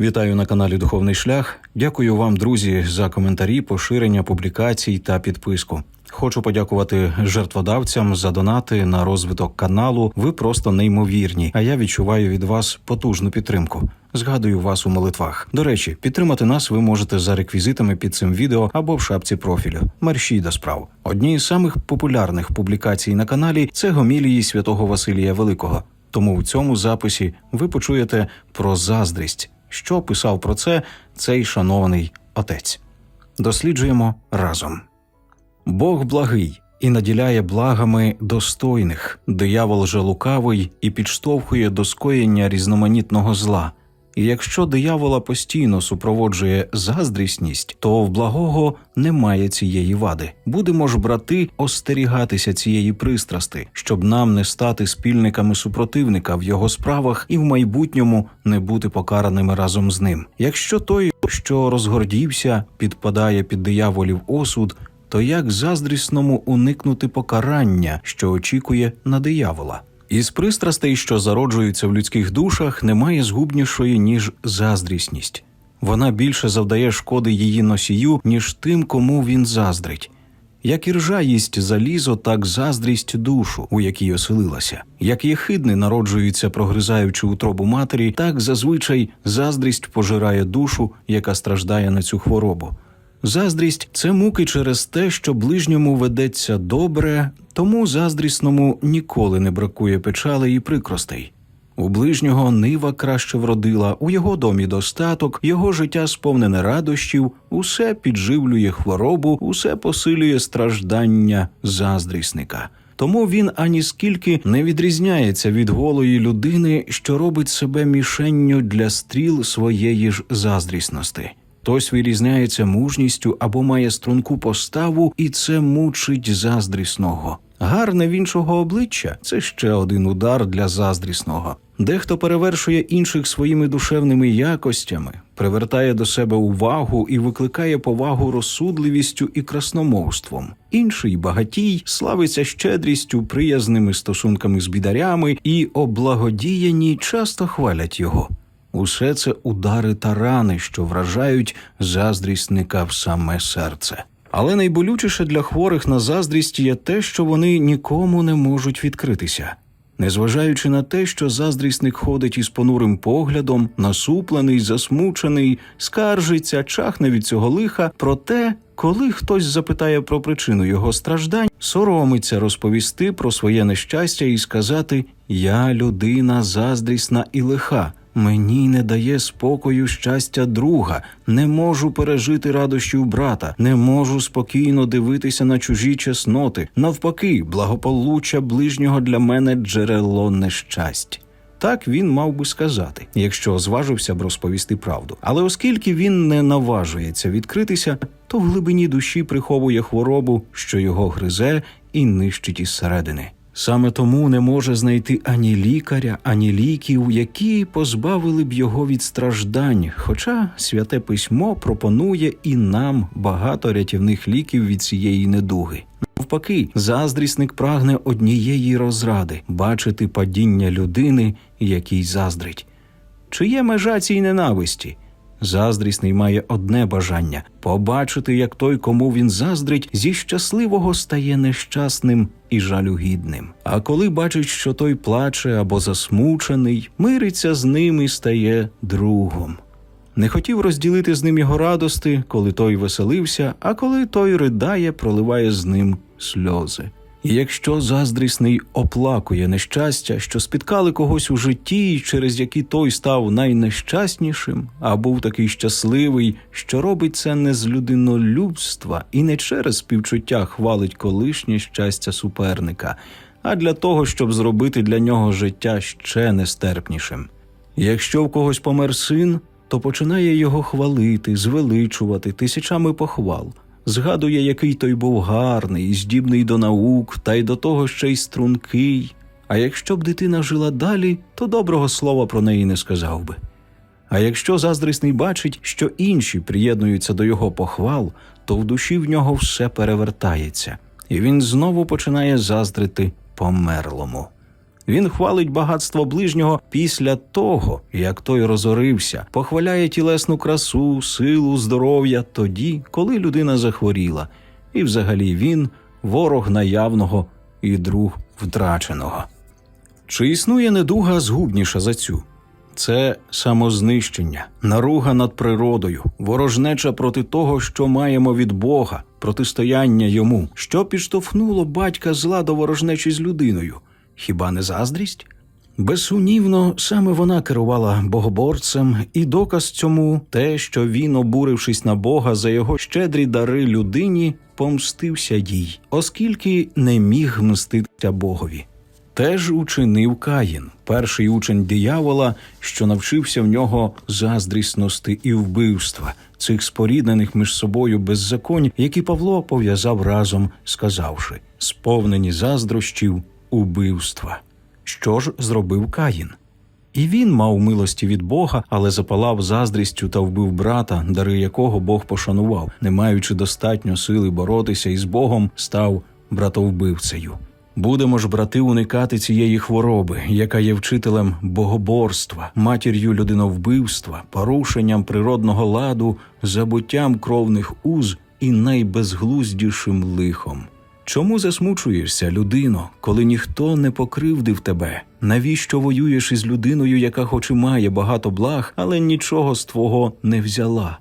Вітаю на каналі Духовний Шлях. Дякую вам, друзі, за коментарі, поширення, публікацій та підписку. Хочу подякувати жертводавцям за донати на розвиток каналу. Ви просто неймовірні. А я відчуваю від вас потужну підтримку. Згадую вас у молитвах. До речі, підтримати нас ви можете за реквізитами під цим відео або в шапці профілю. Мерщій до справ. Одні з самих популярних публікацій на каналі це гомілії святого Василія Великого. Тому в цьому записі ви почуєте про заздрість, що писав про це цей шанований отець. Досліджуємо разом. Бог благий і наділяє благами достойних, диявол же лукавий і підштовхує до скоєння різноманітного зла. І якщо диявола постійно супроводжує заздрісність, то в благого немає цієї вади. Будемо ж, брати, остерігатися цієї пристрасти, щоб нам не стати спільниками супротивника в його справах і в майбутньому не бути покараними разом з ним. Якщо той, що розгордівся, підпадає під дияволів осуд, то як заздрісному уникнути покарання, що очікує на диявола? Із пристрастей, що зароджуються в людських душах, немає згубнішої, ніж заздрісність. Вона більше завдає шкоди її носію, ніж тим, кому він заздрить. Як і ржа їсть залізо, так заздрість душу, у якій оселилася. Як єхидни народжуються, прогризаючи утробу матері, так зазвичай заздрість пожирає душу, яка страждає на цю хворобу. Заздрість це муки через те, що ближньому ведеться добре, тому заздрісному ніколи не бракує печалей і прикростей. У ближнього нива краще вродила, у його домі достаток, його життя сповнене радощів, усе підживлює хворобу, усе посилює страждання заздрісника. Тому він ані скільки не відрізняється від голої людини, що робить себе мішенню для стріл своєї ж заздрісності. Хтось вирізняється мужністю або має струнку поставу, і це мучить заздрісного. Гарне в іншого обличчя це ще один удар для заздрісного. Дехто перевершує інших своїми душевними якостями, привертає до себе увагу і викликає повагу розсудливістю і красномовством. Інший багатій славиться щедрістю, приязними стосунками з бідарями, і облагодіяні часто хвалять його. Усе це удари та рани, що вражають заздрісника в саме серце. Але найболючіше для хворих на заздрість є те, що вони нікому не можуть відкритися. Незважаючи на те, що заздрісник ходить із понурим поглядом, насуплений, засмучений, скаржиться, чахне від цього лиха, проте, коли хтось запитає про причину його страждань, соромиться розповісти про своє нещастя і сказати Я людина заздрісна і лиха. Мені не дає спокою щастя друга, не можу пережити радощів брата, не можу спокійно дивитися на чужі чесноти. Навпаки, благополуччя ближнього для мене джерело нещасть. Так він мав би сказати, якщо зважився б розповісти правду. Але оскільки він не наважується відкритися, то в глибині душі приховує хворобу, що його гризе і нищить із середини. Саме тому не може знайти ані лікаря, ані ліків, які позбавили б його від страждань. Хоча святе письмо пропонує і нам багато рятівних ліків від цієї недуги. Навпаки, заздрісник прагне однієї розради бачити падіння людини, якій заздрить. Чи є межа цій ненависті? Заздрісний має одне бажання побачити, як той, кому він заздрить, зі щасливого стає нещасним і жалюгідним. А коли бачить, що той плаче або засмучений, мириться з ним і стає другом. Не хотів розділити з ним його радости, коли той веселився, а коли той ридає, проливає з ним сльози. І якщо заздрісний оплакує нещастя, що спіткали когось у житті, через які той став найнещаснішим, а був такий щасливий, що робить це не з людинолюбства і не через співчуття хвалить колишнє щастя суперника, а для того, щоб зробити для нього життя ще нестерпнішим. Якщо в когось помер син, то починає його хвалити, звеличувати тисячами похвал згадує, який той був гарний, здібний до наук, та й до того ще й стрункий. А якщо б дитина жила далі, то доброго слова про неї не сказав би. А якщо заздрісний бачить, що інші приєднуються до його похвал, то в душі в нього все перевертається, і він знову починає заздрити померлому. Він хвалить багатство ближнього після того, як той розорився, похваляє тілесну красу, силу, здоров'я тоді, коли людина захворіла, і взагалі він ворог наявного і друг втраченого. Чи існує недуга згубніша за цю? Це самознищення, наруга над природою, ворожнеча проти того, що маємо від Бога, протистояння йому, що підштовхнуло батька зла до ворожнечі з людиною. Хіба не заздрість? Безсумнівно, саме вона керувала богоборцем, і доказ цьому те, що він, обурившись на Бога за його щедрі дари людині, помстився їй, оскільки не міг мститися Богові. Теж учинив Каїн, перший учень диявола, що навчився в нього заздрісності і вбивства, цих споріднених між собою беззаконь, які Павло пов'язав разом, сказавши сповнені заздрощів, убивства. Що ж зробив Каїн? І він мав милості від Бога, але запалав заздрістю та вбив брата, дари якого Бог пошанував, не маючи достатньо сили боротися із Богом, став братовбивцею. Будемо ж, брати, уникати цієї хвороби, яка є вчителем богоборства, матір'ю людиновбивства, порушенням природного ладу, забуттям кровних уз і найбезглуздішим лихом. Чому засмучуєшся, людино, коли ніхто не покривдив тебе? Навіщо воюєш із людиною, яка хоч і має багато благ, але нічого з твого не взяла?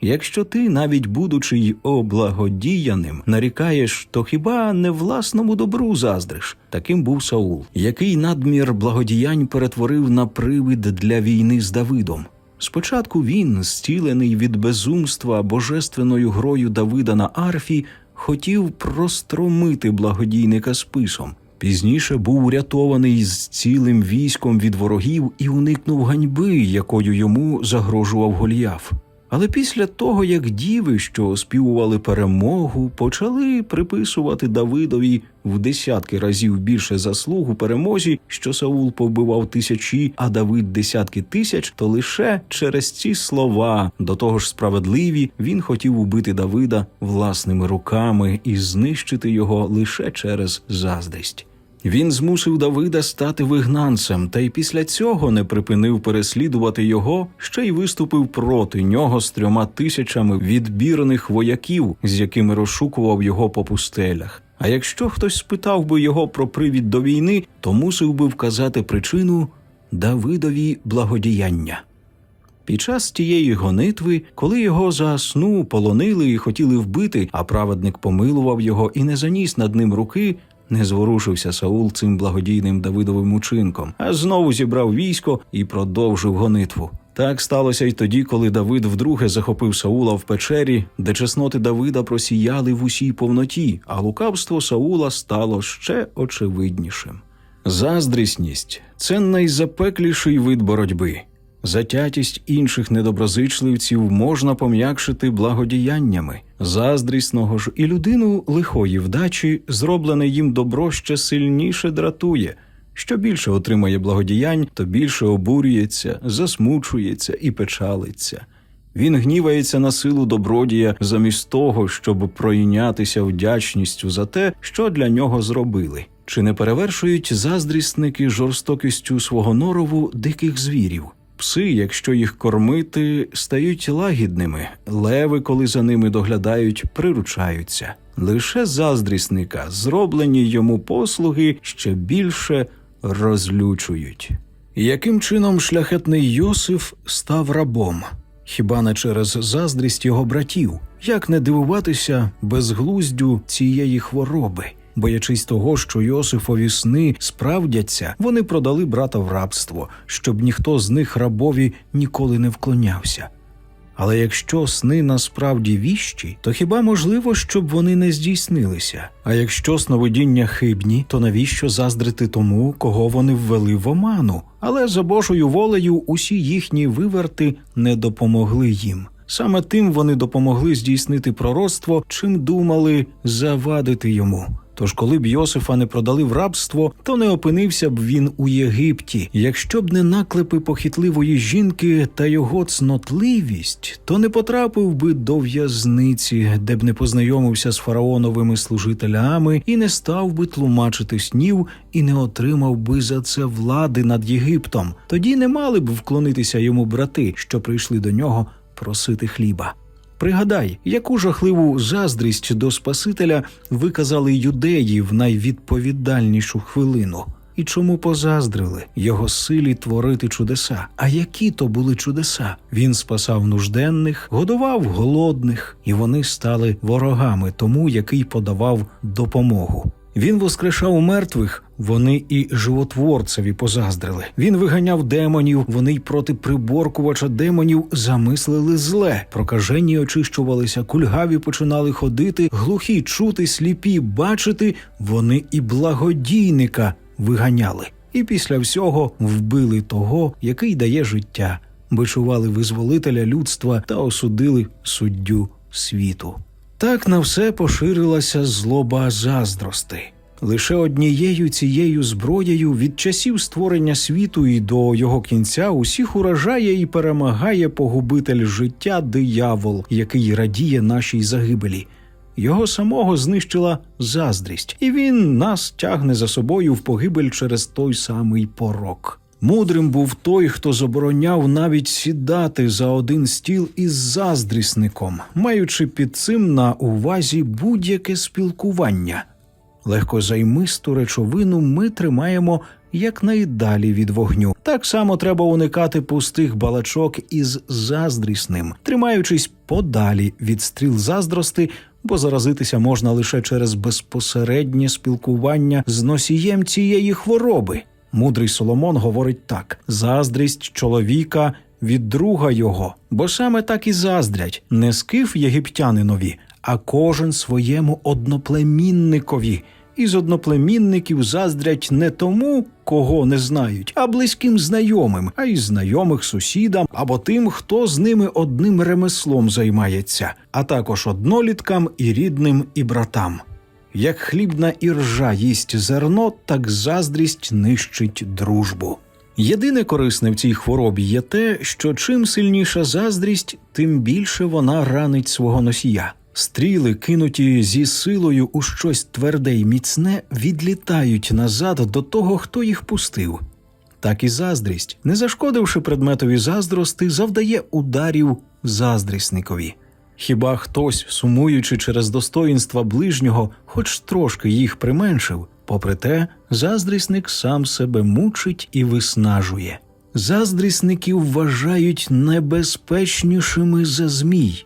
Якщо ти, навіть будучи й облагодіяним, нарікаєш, то хіба не власному добру заздриш? Таким був Саул, який надмір благодіянь перетворив на привид для війни з Давидом. Спочатку він, зцілений від безумства божественною грою Давида на арфі, хотів простромити благодійника списом. Пізніше був урятований з цілим військом від ворогів і уникнув ганьби, якою йому загрожував Голіаф. Але після того, як діви, що оспівували перемогу, почали приписувати Давидові в десятки разів більше заслуг у перемозі, що Саул повбивав тисячі, а Давид десятки тисяч, то лише через ці слова, до того ж справедливі, він хотів убити Давида власними руками і знищити його лише через заздрість. Він змусив Давида стати вигнанцем, та й після цього не припинив переслідувати його, ще й виступив проти нього з трьома тисячами відбірних вояків, з якими розшукував його по пустелях. А якщо хтось спитав би його про привід до війни, то мусив би вказати причину Давидові благодіяння. Під час тієї гонитви, коли його за сну полонили і хотіли вбити, а праведник помилував його і не заніс над ним руки, не зворушився Саул цим благодійним Давидовим учинком, а знову зібрав військо і продовжив гонитву. Так сталося й тоді, коли Давид вдруге захопив Саула в печері, де чесноти Давида просіяли в усій повноті, а лукавство Саула стало ще очевиднішим. Заздрісність це найзапекліший вид боротьби. Затятість інших недоброзичливців можна пом'якшити благодіяннями. Заздрісного ж і людину лихої вдачі, зроблене їм добро ще сильніше дратує. Що більше отримає благодіянь, то більше обурюється, засмучується і печалиться. Він гнівається на силу добродія замість того, щоб пройнятися вдячністю за те, що для нього зробили. Чи не перевершують заздрісники жорстокістю свого норову диких звірів? Пси, якщо їх кормити, стають лагідними, леви, коли за ними доглядають, приручаються. Лише заздрісника, зроблені йому послуги, ще більше розлючують. Яким чином шляхетний Йосиф став рабом? Хіба не через заздрість його братів? Як не дивуватися безглуздю цієї хвороби? Боячись того, що Йосифові сни справдяться, вони продали брата в рабство, щоб ніхто з них рабові ніколи не вклонявся. Але якщо сни насправді віщі, то хіба можливо, щоб вони не здійснилися? А якщо сновидіння хибні, то навіщо заздрити тому, кого вони ввели в оману? Але за Божою волею усі їхні виверти не допомогли їм. Саме тим вони допомогли здійснити пророцтво, чим думали завадити йому. Тож, коли б Йосифа не продали в рабство, то не опинився б він у Єгипті. Якщо б не наклепи похитливої жінки та його цнотливість, то не потрапив би до в'язниці, де б не познайомився з фараоновими служителями і не став би тлумачити снів і не отримав би за це влади над Єгиптом. Тоді не мали б вклонитися йому брати, що прийшли до нього просити хліба. Пригадай, яку жахливу заздрість до Спасителя виказали юдеї в найвідповідальнішу хвилину. І чому позаздрили його силі творити чудеса? А які то були чудеса? Він спасав нужденних, годував голодних, і вони стали ворогами тому, який подавав допомогу. Він воскрешав мертвих, вони і животворцеві позаздрили. Він виганяв демонів, вони й проти приборкувача демонів замислили зле. Прокажені очищувалися, кульгаві починали ходити, глухі чути, сліпі бачити. Вони і благодійника виганяли. І після всього вбили того, який дає життя, бичували визволителя людства та осудили суддю світу. Так на все поширилася злоба заздрости. Лише однією цією зброєю від часів створення світу і до його кінця усіх уражає і перемагає погубитель життя диявол, який радіє нашій загибелі. Його самого знищила заздрість, і він нас тягне за собою в погибель через той самий порок. Мудрим був той, хто забороняв навіть сідати за один стіл із заздрісником, маючи під цим на увазі будь-яке спілкування. Легкозаймисту речовину ми тримаємо якнайдалі від вогню. Так само треба уникати пустих балачок із заздрісним, тримаючись подалі від стріл заздрости, бо заразитися можна лише через безпосереднє спілкування з носієм цієї хвороби. Мудрий Соломон говорить так: заздрість чоловіка від друга його, бо саме так і заздрять не скиф єгиптянинові, а кожен своєму одноплемінникові. Із одноплемінників заздрять не тому, кого не знають, а близьким знайомим, а й знайомих сусідам або тим, хто з ними одним ремеслом займається, а також одноліткам і рідним і братам. Як хлібна іржа їсть зерно, так заздрість нищить дружбу. Єдине корисне в цій хворобі є те, що чим сильніша заздрість, тим більше вона ранить свого носія. Стріли, кинуті зі силою у щось тверде й міцне, відлітають назад до того, хто їх пустив. Так і заздрість, не зашкодивши предметові заздрости, завдає ударів заздрісникові. Хіба хтось, сумуючи через достоїнства ближнього, хоч трошки їх применшив, попри те, заздрісник сам себе мучить і виснажує. Заздрісників вважають небезпечнішими за змій.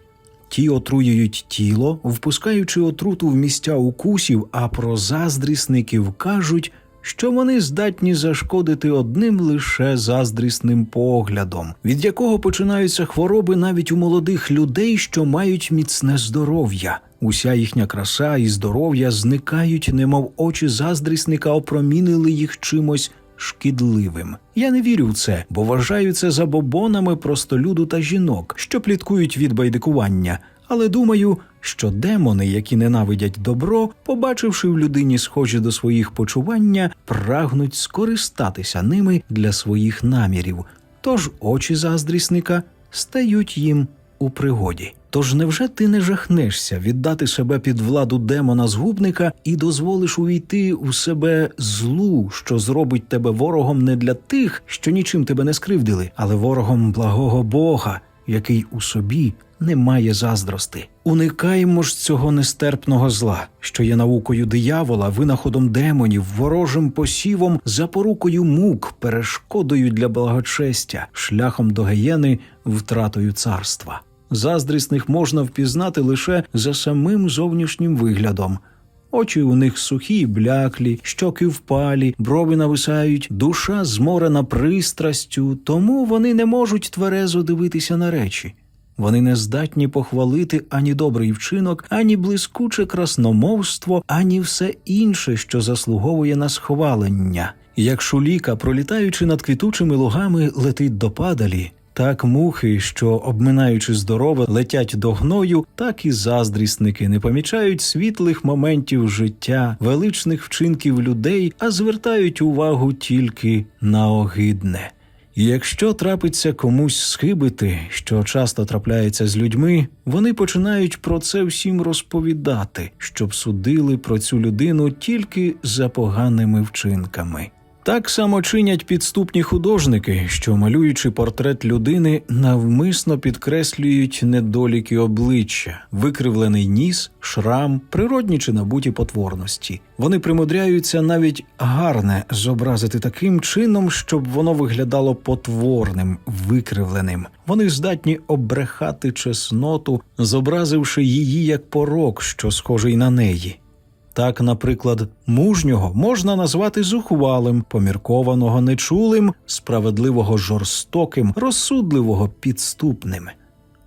Ті отруюють тіло, впускаючи отруту в місця укусів, а про заздрісників кажуть, що вони здатні зашкодити одним лише заздрісним поглядом, від якого починаються хвороби навіть у молодих людей, що мають міцне здоров'я. Уся їхня краса і здоров'я зникають, немов очі заздрісника опромінили їх чимось шкідливим. Я не вірю в це, бо вважаю це забобонами простолюду та жінок, що пліткують від байдикування. Але думаю, що демони, які ненавидять добро, побачивши в людині схожі до своїх почування, прагнуть скористатися ними для своїх намірів. Тож очі заздрісника стають їм у пригоді. Тож невже ти не жахнешся віддати себе під владу демона згубника і дозволиш увійти у себе злу, що зробить тебе ворогом не для тих, що нічим тебе не скривдили, але ворогом благого Бога, який у собі не має заздрости. Уникаємо ж цього нестерпного зла, що є наукою диявола, винаходом демонів, ворожим посівом, запорукою мук, перешкодою для благочестя, шляхом до геєни, втратою царства. Заздрісних можна впізнати лише за самим зовнішнім виглядом. Очі у них сухі, бляклі, щоки впалі, брови нависають, душа зморена пристрастю, тому вони не можуть тверезо дивитися на речі. Вони не здатні похвалити ані добрий вчинок, ані блискуче красномовство, ані все інше, що заслуговує на схвалення. Як шуліка, пролітаючи над квітучими лугами, летить до падалі, Так мухи, що, обминаючи здорове, летять до гною, так і заздрісники не помічають світлих моментів життя, величних вчинків людей, а звертають увагу тільки на огидне. І якщо трапиться комусь схибити, що часто трапляється з людьми, вони починають про це всім розповідати, щоб судили про цю людину тільки за поганими вчинками. Так само чинять підступні художники, що, малюючи портрет людини, навмисно підкреслюють недоліки обличчя, викривлений ніс, шрам, природні чи набуті потворності. Вони примудряються навіть гарне зобразити таким чином, щоб воно виглядало потворним, викривленим. Вони здатні обрехати чесноту, зобразивши її як порок, що схожий на неї. Так, наприклад, мужнього можна назвати зухвалим, поміркованого нечулим, справедливого жорстоким, розсудливого підступним.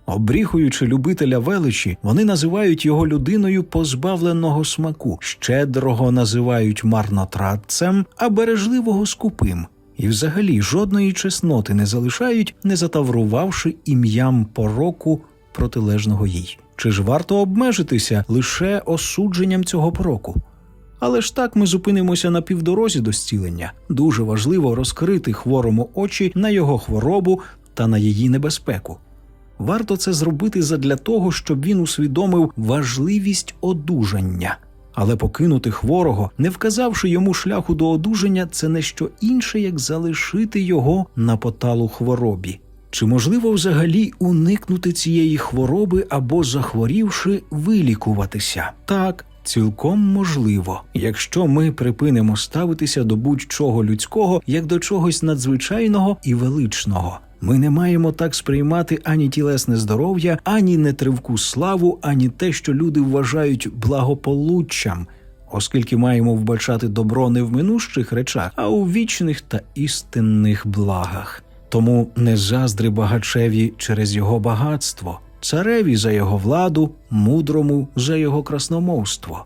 Обріхуючи любителя величі, вони називають його людиною позбавленого смаку, щедрого називають марнотратцем, а бережливого скупим. І взагалі жодної чесноти не залишають, не затаврувавши ім'ям пороку протилежного їй. Чи ж варто обмежитися лише осудженням цього пороку? Але ж так ми зупинимося на півдорозі до зцілення. Дуже важливо розкрити хворому очі на його хворобу та на її небезпеку. Варто це зробити задля того, щоб він усвідомив важливість одужання. Але покинути хворого, не вказавши йому шляху до одужання, це не що інше, як залишити його на поталу хворобі. Чи можливо взагалі уникнути цієї хвороби або, захворівши, вилікуватися? Так, цілком можливо, якщо ми припинимо ставитися до будь-чого людського як до чогось надзвичайного і величного. Ми не маємо так сприймати ані тілесне здоров'я, ані нетривку славу, ані те, що люди вважають благополуччям, оскільки маємо вбачати добро не в минущих речах, а у вічних та істинних благах. Тому не заздри багачеві через його багатство, цареві за його владу, мудрому за його красномовство.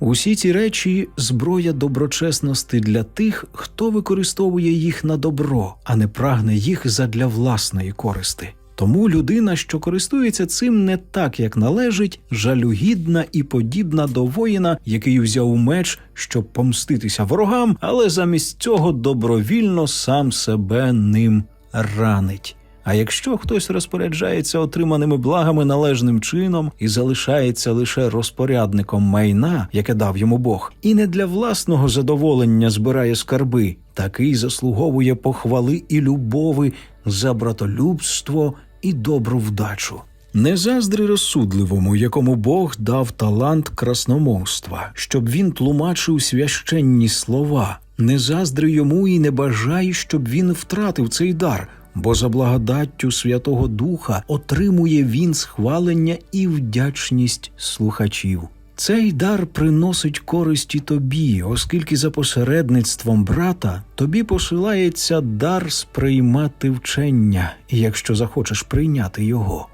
Усі ці речі зброя доброчесності для тих, хто використовує їх на добро, а не прагне їх задля власної користи. Тому людина, що користується цим не так, як належить, жалюгідна і подібна до воїна, який взяв меч, щоб помститися ворогам, але замість цього добровільно сам себе ним ранить. А якщо хтось розпоряджається отриманими благами належним чином і залишається лише розпорядником майна, яке дав йому Бог, і не для власного задоволення збирає скарби, такий заслуговує похвали і любови за братолюбство і добру вдачу. Не заздри розсудливому, якому Бог дав талант красномовства, щоб він тлумачив священні слова. Не заздри йому і не бажай, щоб він втратив цей дар, бо за благодаттю Святого Духа отримує він схвалення і вдячність слухачів. Цей дар приносить користі тобі, оскільки за посередництвом брата тобі посилається дар сприймати вчення, якщо захочеш прийняти його.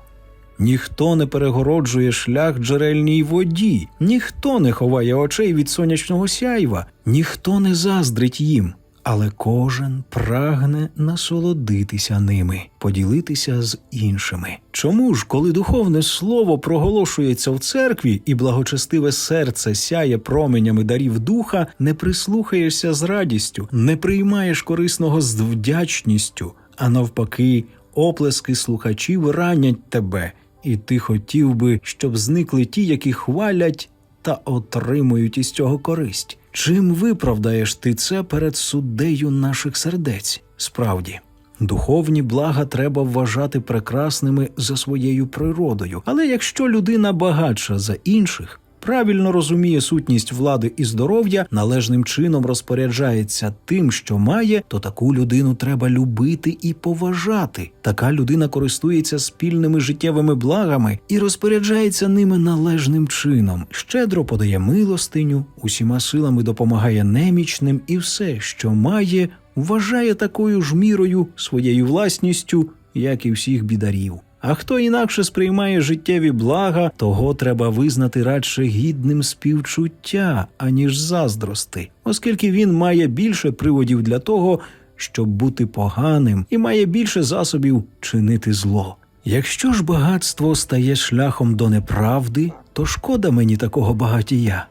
Ніхто не перегороджує шлях джерельній воді, ніхто не ховає очей від сонячного сяйва, ніхто не заздрить їм, але кожен прагне насолодитися ними, поділитися з іншими. Чому ж, коли духовне слово проголошується в церкві і благочестиве серце сяє променями дарів духа, не прислухаєшся з радістю, не приймаєш корисного з вдячністю, а навпаки, оплески слухачів ранять тебе, і ти хотів би, щоб зникли ті, які хвалять та отримують із цього користь. Чим виправдаєш ти це перед суддею наших сердець? Справді, духовні блага треба вважати прекрасними за своєю природою, але якщо людина багатша за інших, правильно розуміє сутність влади і здоров'я, належним чином розпоряджається тим, що має, то таку людину треба любити і поважати. Така людина користується спільними життєвими благами і розпоряджається ними належним чином, щедро подає милостиню, усіма силами допомагає немічним, і все, що має, вважає такою ж мірою своєю власністю, як і всіх бідарів. А хто інакше сприймає життєві блага, того треба визнати радше гідним співчуття, аніж заздрости, оскільки він має більше приводів для того, щоб бути поганим, і має більше засобів чинити зло. Якщо ж багатство стає шляхом до неправди, то шкода мені такого багатія.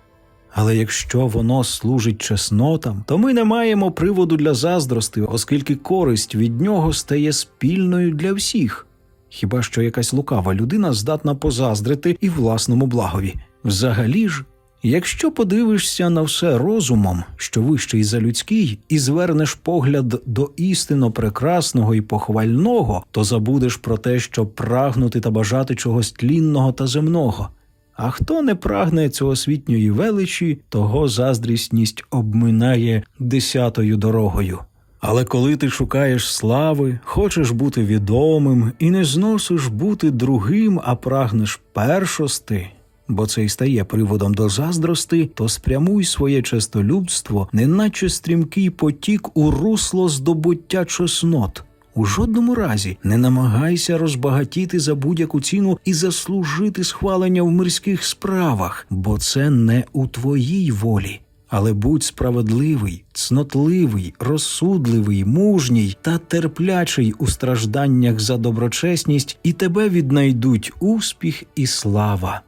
Але якщо воно служить чеснотам, то ми не маємо приводу для заздрости, оскільки користь від нього стає спільною для всіх. Хіба що якась лукава людина здатна позаздрити і власному благові. Взагалі ж, якщо подивишся на все розумом, що вищий за людський, і звернеш погляд до істинно прекрасного і похвального, то забудеш про те, щоб прагнути та бажати чогось тлінного та земного. А хто не прагне цього світньої величі, того заздрісність обминає десятою дорогою. Але коли ти шукаєш слави, хочеш бути відомим і не зносиш бути другим, а прагнеш першости, бо це й стає приводом до заздрости, то спрямуй своє честолюбство, неначе стрімкий потік у русло здобуття чеснот. У жодному разі не намагайся розбагатіти за будь-яку ціну і заслужити схвалення в мирських справах, бо це не у твоїй волі. Але будь справедливий, цнотливий, розсудливий, мужній та терплячий у стражданнях за доброчесність, і тебе віднайдуть успіх і слава.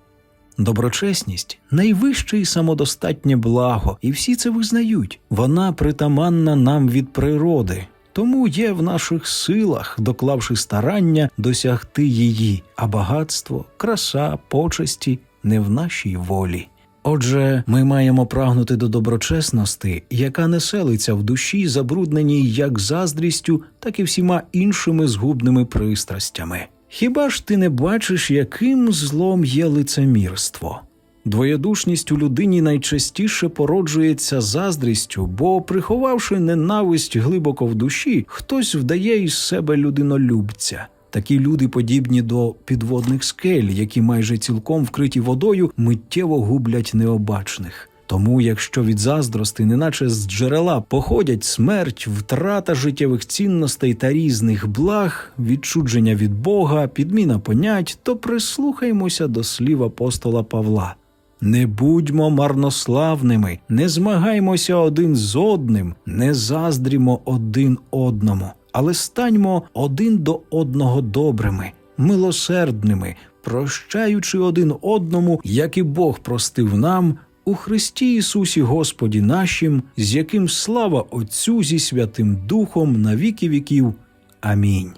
Доброчесність найвище і самодостатнє благо, і всі це визнають. Вона притаманна нам від природи, тому є в наших силах, доклавши старання, досягти її, а багатство, краса, почесті не в нашій волі. Отже, ми маємо прагнути до доброчесності, яка не селиться в душі, забрудненій як заздрістю, так і всіма іншими згубними пристрастями. Хіба ж ти не бачиш, яким злом є лицемірство? Двоєдушність у людині найчастіше породжується заздрістю, бо, приховавши ненависть глибоко в душі, хтось вдає із себе людинолюбця. Такі люди подібні до підводних скель, які майже цілком вкриті водою, миттєво гублять необачних. Тому, якщо від заздрости, неначе з джерела, походять смерть, втрата життєвих цінностей та різних благ, відчудження від Бога, підміна понять, то прислухаймося до слів апостола Павла. Не будьмо марнославними, не змагаймося один з одним, не заздрімо один одному, але станьмо один до одного добрими, милосердними, прощаючи один одному, як і Бог простив нам у Христі Ісусі Господі нашим, з яким слава Отцю зі Святим Духом на віки віків. Амінь.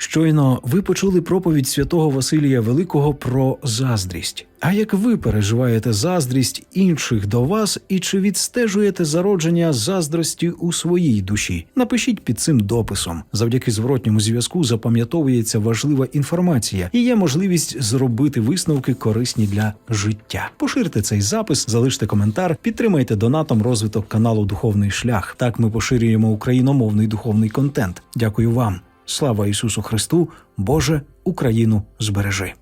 Щойно ви почули проповідь святого Василія Великого про заздрість. А як ви переживаєте заздрість інших до вас і чи відстежуєте зародження заздрості у своїй душі? Напишіть під цим дописом. Завдяки зворотньому зв'язку запам'ятовується важлива інформація і є можливість зробити висновки корисні для життя. Поширте цей запис, залиште коментар, підтримайте донатом розвиток каналу Духовний Шлях. Так ми поширюємо україномовний духовний контент. Дякую вам. Слава Ісусу Христу, Боже, Україну збережи.